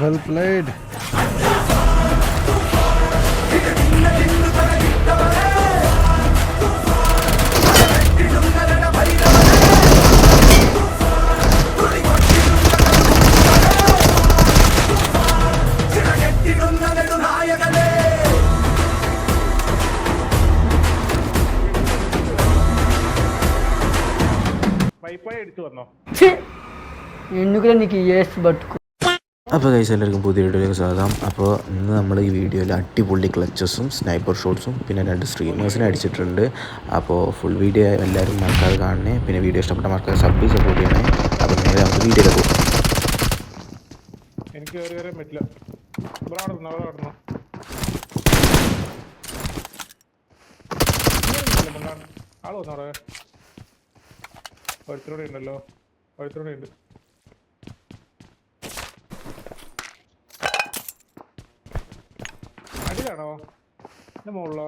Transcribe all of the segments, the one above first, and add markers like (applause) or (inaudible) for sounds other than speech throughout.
Well played ఎందుకు నీకు ఏస్ట్ పట్టుకో അപ്പോൾ കൈസ് എല്ലാവർക്കും പുതിയ വീഡിയോയിലേക്ക് സ്വാഗതം. അപ്പോൾ ഇന്ന് നമ്മൾ ഈ വീഡിയോയിൽ അടിപൊളി ക്ലച്ചസും സ്നൈപ്പർ ഷോട്ട്സും പിന്നെ രണ്ട് സ്ട്രീമേഴ്സിനെ അടിച്ചിട്ടുണ്ട്. അപ്പോൾ ഫുൾ വീഡിയോ എല്ലാവരും മറക്കാതെ കാണണേ. പിന്നെ വീഡിയോ ഇഷ്ടപ്പെട്ട മറക്കാതെ സബ് സപ്പോർട്ട് ചെയ്യണേ. അപ്പോൾ നേരെ നമുക്ക് വീഡിയോയിൽ പോകും. എനിക്ക് കയറി ഒരുത്തരോടെ ഉണ്ടല്ലോ. ഒരുത്തരോടെ ഉണ്ട്. എന്റെ മുകളിലോ?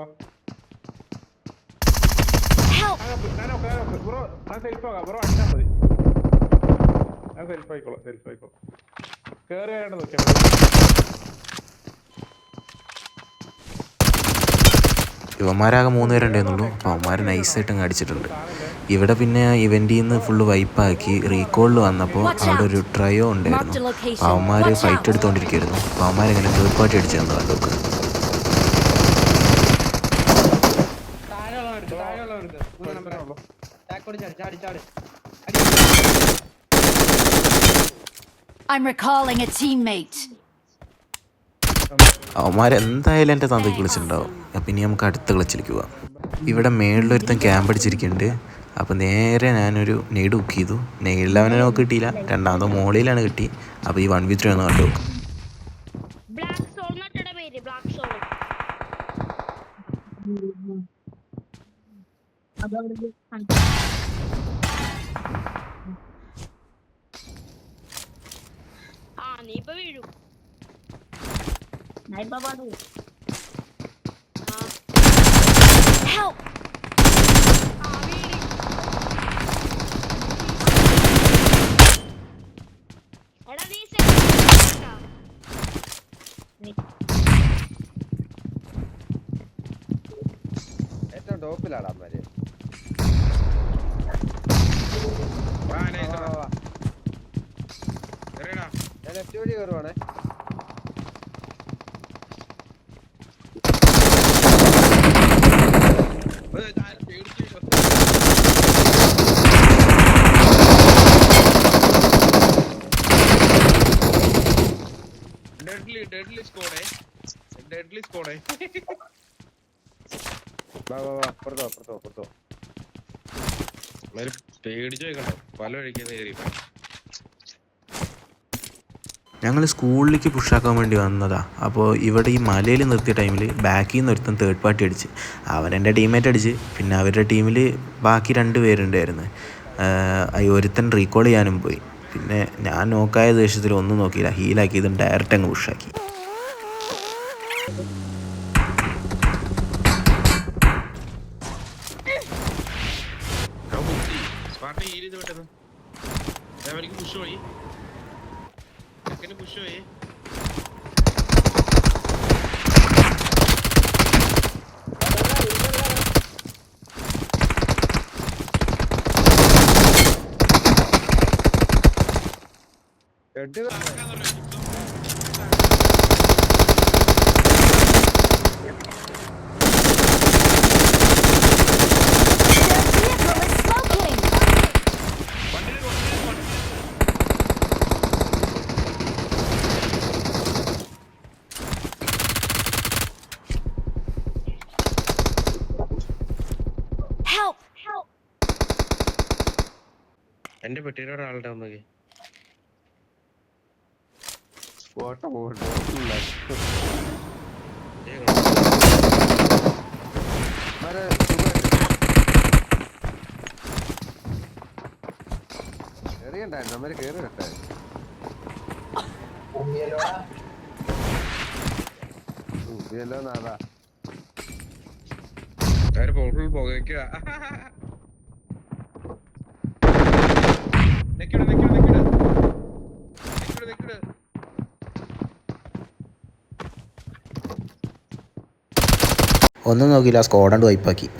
സെൽഫ് ആകാം ബ്രോ അടിച്ചാൽ മതി. ഞാൻ സെൽഫ് ആയിക്കോളാം സെൽഫ് ആയിക്കോളാം. കേറി വരാണ്ട് നോക്കിയാൽ ഇവന്മാരാകെ മൂന്ന് പേരുണ്ടായിരുന്നുള്ളൂ അപ്പോൾ അവന്മാർ നൈസായിട്ട് അങ്ങ് അടിച്ചിട്ടുണ്ട്. ഇവിടെ പിന്നെ ഇവന്റിൽ നിന്ന് ഫുള്ള് വൈപ്പാക്കി റീകോളിൽ വന്നപ്പോൾ അവിടെ ഒരു ട്രയോ ഉണ്ടായിരുന്നു. അവന്മാര് അവന്മാർ ഫൈറ്റ് എടുത്തുകൊണ്ടിരിക്കുകയായിരുന്നു അപ്പോൾ അവന്മാരെങ്ങനെ തേർഡ് പാർട്ടി അടിച്ചു തന്നു കണ്ടോക്ക് I'm recalling a teammate. അവന്മാരെന്തായാലും എന്റെ തന്തയ്ക്ക് വിളിച്ചിട്ടുണ്ടാവും. അപ്പം ഇനി നമുക്ക് അടുത്ത് കളിച്ചിരിക്കുക ഇവിടെ മേളിലൊരുത്തൻ ക്യാമ്പ് അടിച്ചിരിക്കുന്നുണ്ട്. അപ്പോൾ നേരെ ഞാനൊരു നെയ്ഡ് ബുക്ക് ചെയ്തു. നെയ്ഡിൽ അവനെ നമുക്ക് കിട്ടിയില്ല. രണ്ടാമതോ മോളിലാണ് കിട്ടി. അപ്പോൾ ഈ വൺ വി ത്രീ ഒന്ന് കണ്ടു. ആ നീ ഇപ്പൊ വീഴും ആ. Help! ആ, വീണ്. എടാ നീ set ആക്കണ്ട. ഏറ്റവും ടോപ്പിലാണ് അമ്മര് ഞാൻ ലെഫ്റ്റ് വഴി കയറുവാണേ ഡെഡ്ലി ഡെഡ്ലി സ്കോഡേ ഡെഡ്ലി സ്കോഡേ വാ വാ വാ അപ്പുറത്തോ അപ്പുറത്തോ അപ്പുറത്തോ. പല ഞങ്ങൾ സ്കൂളിലേക്ക് പുഷാക്കാൻ വേണ്ടി വന്നതാ. അപ്പോൾ ഇവിടെ ഈ മലയിൽ നിർത്തിയ ടൈമിൽ ബാക്കിൽ നിന്ന് ഒരുത്തൻ തേർഡ് പാർട്ടി അടിച്ച്. അവൻ എന്റെ ടീമേറ്റ് അടിച്ച്. പിന്നെ അവരുടെ ടീമിൽ ബാക്കി രണ്ട് പേരുണ്ടായിരുന്നു. ഒരുത്തൻ റീകോൾ ചെയ്യാനും പോയി. പിന്നെ ഞാൻ നോക്കായ ദേഷ്യത്തിൽ ഒന്നും നോക്കിയില്ല. ഹീലാക്കി ഇതും ഡയറക്റ്റ് അങ്ങ് പുഷാക്കി സ്പാർട്ട ഈരിത് പെട്ടെന്ന് അവർക്ക് പുഷ് പോയി. പുഷ് പോയി. ഹെഡ് എന്റെ പെട്ടിയുടെ ഒരാളുടെ ഒന്നൊക്കെ ഫോട്ടോ പോകണ്ടോ എറിയണ്ടായിരുന്നു അമ്മര് കേറി ഊതിയല്ലോ നാദാ അവർ പുകയ്ക്കുക ഒന്നും നോക്കിയില്ല സ്കോഡണ്ട് വൈപ്പാക്കി (laughs)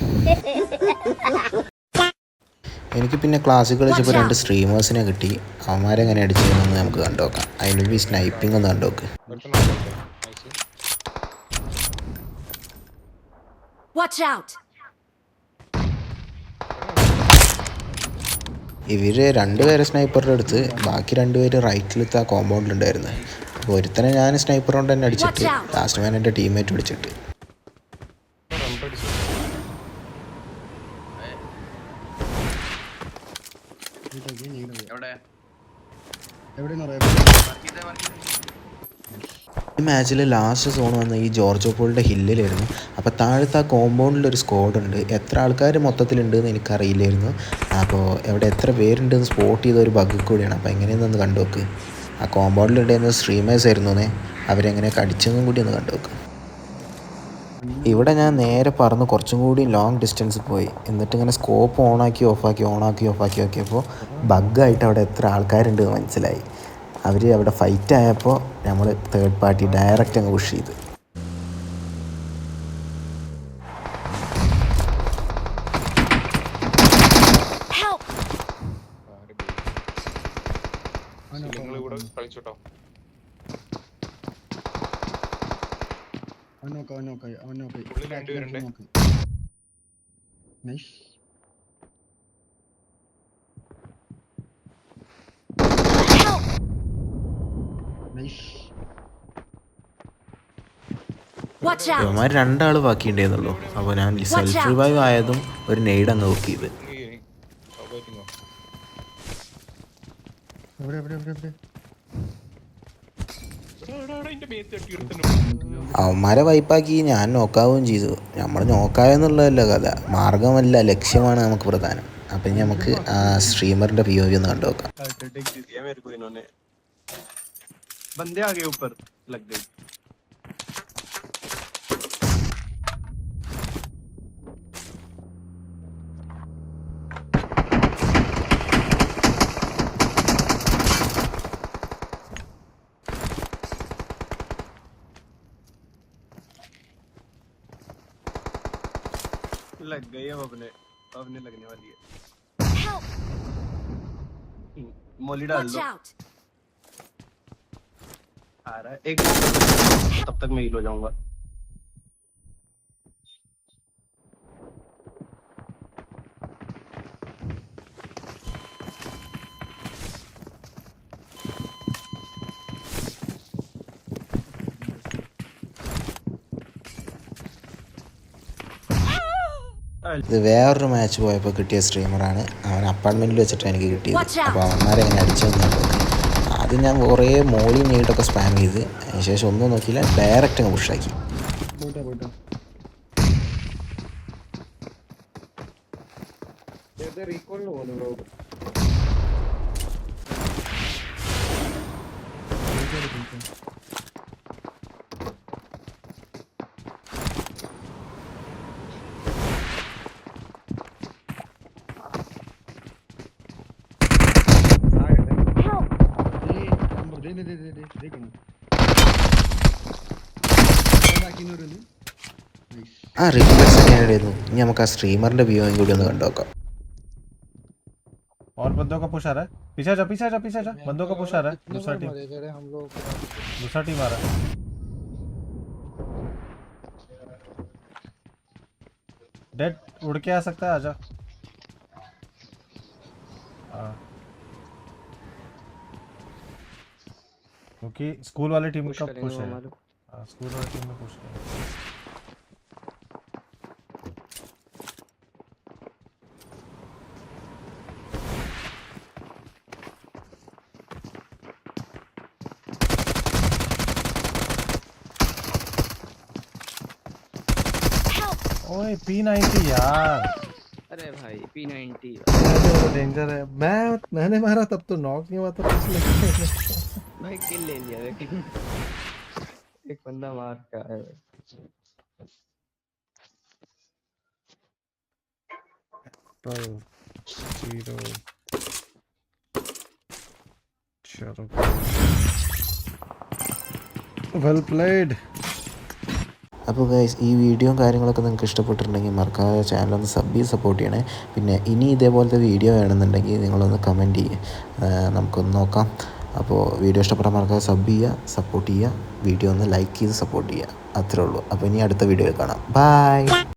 എനിക്ക് പിന്നെ ക്ലാസ്സിൽ കളിച്ചപ്പോൾ രണ്ട് സ്ട്രീമേഴ്സിനെ കിട്ടി. അവന്മാരെങ്ങനെ അടിച്ചതെന്ന് നമുക്ക് കണ്ടുനോക്കാം അതിനുള്ളിൽ സ്നൈപ്പിംഗ് ഒന്ന് കണ്ടുനോക്ക് Watch out! ഇവർ രണ്ടുപേരെ സ്നൈപ്പറുടെ അടുത്ത് ബാക്കി രണ്ടുപേര് റൈറ്റിലത്തെ ആ കോമ്പൗണ്ടിലുണ്ടായിരുന്നു അപ്പോൾ ഒരുത്തനെ ഞാൻ സ്നൈപ്പർ കൊണ്ട് തന്നെ അടിച്ചിട്ട് ലാസ്റ്റ് മാൻ എന്റെ ടീമേറ്റ് പിടിച്ചിട്ട് ഈ മാച്ചിൽ ലാസ്റ്റ് സോൺ വന്ന ഈ ജോർജോ പോളിന്റെ ഹില്ലിലായിരുന്നു. അപ്പോൾ താഴത്തെ ആ കോമ്പൗണ്ടിൽ ഒരു സ്ക്വാഡ് ഉണ്ട്. എത്ര ആൾക്കാർ മൊത്തത്തിലുണ്ട് എന്ന് എനിക്കറിയില്ലായിരുന്നു. അപ്പോൾ എവിടെ എത്ര പേരുണ്ടെന്ന് സ്പോട്ട് ചെയ്ത ഒരു ബഗ് കൂടിയാണ്. അപ്പോൾ എങ്ങനെയെന്നൊന്ന് കണ്ടു നോക്ക്. ആ കോമ്പൗണ്ടിലുണ്ടായിരുന്ന സ്ട്രീമേഴ്സ് ആയിരുന്നു അവരെങ്ങനെ കടിച്ചെന്നും കൂടി ഒന്ന് കണ്ടു നോക്ക്. ഇവിടെ ഞാൻ നേരെ പറന്ന് കുറച്ചും കൂടി ലോങ് ഡിസ്റ്റൻസ് പോയി. എന്നിട്ട് ഇങ്ങനെ സ്കോപ്പ് ഓണാക്കി ഓഫാക്കി ഓണാക്കി ഓഫാക്കി നോക്കിയപ്പോൾ ബഗ്ഗായിട്ട് അവിടെ എത്ര ആൾക്കാരുണ്ട് മനസ്സിലായി. അവർ അവിടെ ഫൈറ്റ് ആയപ്പോൾ നമ്മൾ തേർഡ് പാർട്ടി ഡയറക്റ്റ് അങ്ങ് പുഷ് ചെയ്ത്. Help! രണ്ടാൾ ബാക്കിണ്ടായിരുന്നല്ലോ ഇവന്മാർ രണ്ടാൾ ബാക്കിയുണ്ടായിരുന്നുള്ളൂ അപ്പോൾ ഞാൻ സെൽഫ് റിവൈവ് ആയതും ഒരു നെയ്ഡ് അങ്ങ് എവിടെ ചെയ്ത് അവന്മാരെ വൈപ്പാക്കി ഞാൻ നോക്കാവുകയും ചെയ്തു. നമ്മൾ നോക്കാവുന്നുള്ളതല്ല കഥ. മാർഗമല്ല ലക്ഷ്യമാണ് നമുക്ക് പ്രധാനം. അപ്പം ഇനി നമുക്ക് ആ സ്ട്രീമറിന്റെ പി ഒ വി ഒന്ന് കണ്ടു നോക്കാം लग गई है अब अपने अपने लगने वाली है। मोली डाल दो। आ रहा है। एक तब तक मैं हील हो जाऊँगा। ഇത് വേറൊരു മാച്ച് പോയപ്പോൾ കിട്ടിയ സ്ട്രീമറാണ് അവൻ അപ്പാർട്ട്മെന്റിൽ വെച്ചിട്ടാണ് എനിക്ക് കിട്ടിയത്. അപ്പോൾ അവന്മാരെ ഞാൻ അടിച്ചു ആദ്യം ഞാൻ കുറേ മോളി നീട്ടൊക്കെ സ്പാം ചെയ്ത്. അതിനുശേഷം ഒന്നും നോക്കിയില്ല. ഡയറക്റ്റ് അങ്ങ് പുഷാക്കി റീകോളിന് പോകുന്നു ബ്രോ Help! ആ റിക്വസ്റ്റ് എങ്ങനെയായിരുന്നു ഇനി നമുക്ക് ആ സ്ട്രീമറിൻ്റെ വ്യൂവും കൂടി ഒന്ന് കണ്ടു നോക്കാം और बंदों का पुश आ रहा है पीछे जा पीछे जा पीछे जा बंदों का पुश आ रहा है दूसरा टीम दूसरा टीम आ रहा है डेड उड़ के आ सकता है आजा क्योंकि स्कूल वाली टीम का पुश है? हाँ स्कूल वाली टीम में पुश है। ओए पी नाइनटी यार। भाई P90 डेंजर है। मैं मैंने मारा तब तो नॉक नहीं हुआ था। किल ले लिया एक बंदा मार का है भाई ज़ीरो चलो वेल प्लेड well അപ്പോൾ ഗൈസ് ഈ വീഡിയോയും കാര്യങ്ങളൊക്കെ നിങ്ങൾക്ക് ഇഷ്ടപ്പെട്ടിട്ടുണ്ടെങ്കിൽ മറക്കാതെ ചാനൽ ഒന്ന് സബ് ചെയ്ത് സപ്പോർട്ട് ചെയ്യണേ. പിന്നെ ഇനി ഇതേപോലത്തെ വീഡിയോ വേണമെന്നുണ്ടെങ്കിൽ നിങ്ങളൊന്ന് കമന്റ് ചെയ്യുക നമുക്കൊന്ന് നോക്കാം. അപ്പോൾ വീഡിയോ ഇഷ്ടപ്പെട്ടാൽ മറക്കാതെ സബ് ചെയ്യുക സപ്പോർട്ട് ചെയ്യുക വീഡിയോ ഒന്ന് ലൈക്ക് ചെയ്ത് സപ്പോർട്ട് ചെയ്യുക അത്രേ ഉള്ളൂ. അപ്പോൾ ഇനി അടുത്ത വീഡിയോയിൽ കാണാം. ബൈ